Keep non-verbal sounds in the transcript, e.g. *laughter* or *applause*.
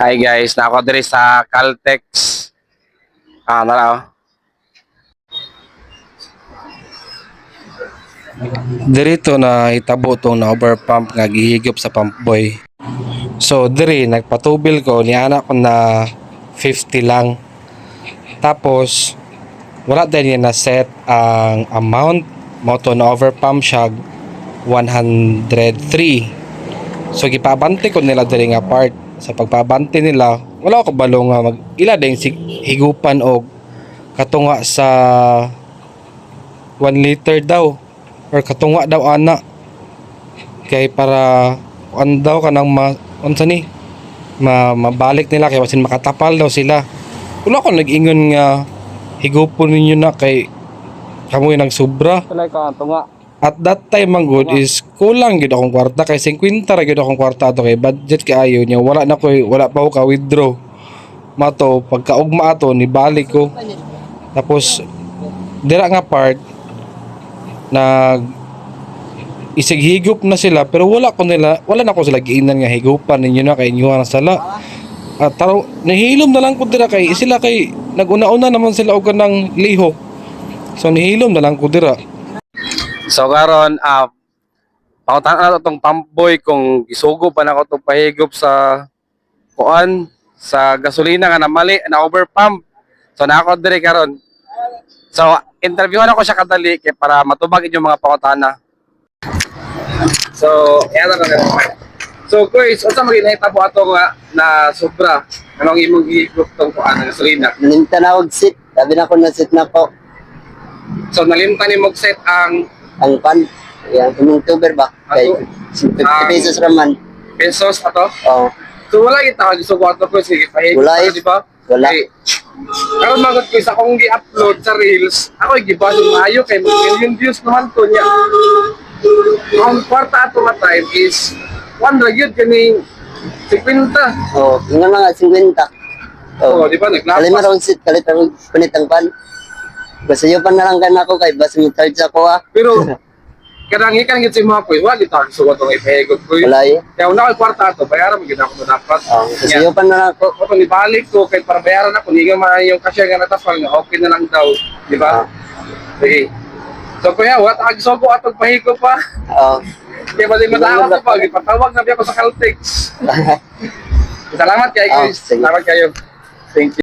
Hi guys, na ako diri sa Caltex. Ah, nara oh. Dirito na hitabo tong na overpump nga gihigop sa pump boy. So diri nagpatubil ko ni anak ko na 50 lang. Tapos wala din niya na set ang amount mo to na overpump siya 103. So gipabante ko nila diri nga part. Sa pagpabante nila, wala ko balo nga mag ila din sig- higupan og katunga sa 1 liter daw. Or katunga daw ana. Kay para kuan daw kanang ma unsa ni? Ma mabalik nila kay wasin makatapal daw sila. Wala ko nag-ingon nga higupon ninyo na kay kamoy nang sobra. Ko, tunga. at that time man good is kulang gid akong kwarta kay 50 ra gid akong kwarta ato kay budget kaayo niya. Wala na koy wala pa ko ka withdraw mato pagkaugma ato ni balik ko. Tapos dira nga part nag isig higup na sila pero wala ko nila wala na ko sila giinan nga higupan. Ninyo na kay inyo na sala. At taro nahilom na lang ko dira kay sila kay naguna-una naman sila og kanang liho. So nahilom na lang ko dira. So karon ah pangutan na tong pump boy kung isugo pa na ko to pahigop sa kuan sa gasolina nga na mali na overpump. So na ako dire karon. So interviewan ako siya kadali kay para matubag inyong mga pangutana. So yan na lang. So guys, unsa maginahita po ato nga na sobra anong imong gihigop tong kuan nga gasolina. Nalimta na og sit. Sabi na ko na sit na po. So nalimtan ni mo set ang Ang pan. Yan, tumong tuber ba? Kay Ako. 50 Ang- pesos raman. pesos ato. Oh, So wala ka gusto ko ato ko sige pahig. Wala eh. di ba? Wala. Okay. Karon magod ko sa akong gi-upload sa Reels, ako giba yung maayo kay million views naman to niya. Ang kwarta ato nga time is 100 yun kani 50. oh, nga nga 50. Oh, Oh, di ba Kalima naglapas. sit, kalit ang punit ang pan. Basta yun pa na lang ako kay basta mo charge ako ah. Pero *laughs* kadang ikan gid si mga ko, wala kita gusto ko tong ipahigot ko. Wala eh. Kaya una ko kwarta ato, bayaran mo gid ako dapat. Oh, basta Yeah. yun pa na ako. Kung ibalik ko kay para bayaran ako, hindi nga man yung kasya nga natapal nga okay na lang daw, di ba? Sige. So kuya, what ag sogo atong pahigo pa. Oh. Kaya ba di matawag ko pa, ipatawag na biya ko sa Caltex. Salamat kayo Oh, sige. Salamat kayo. Thank you.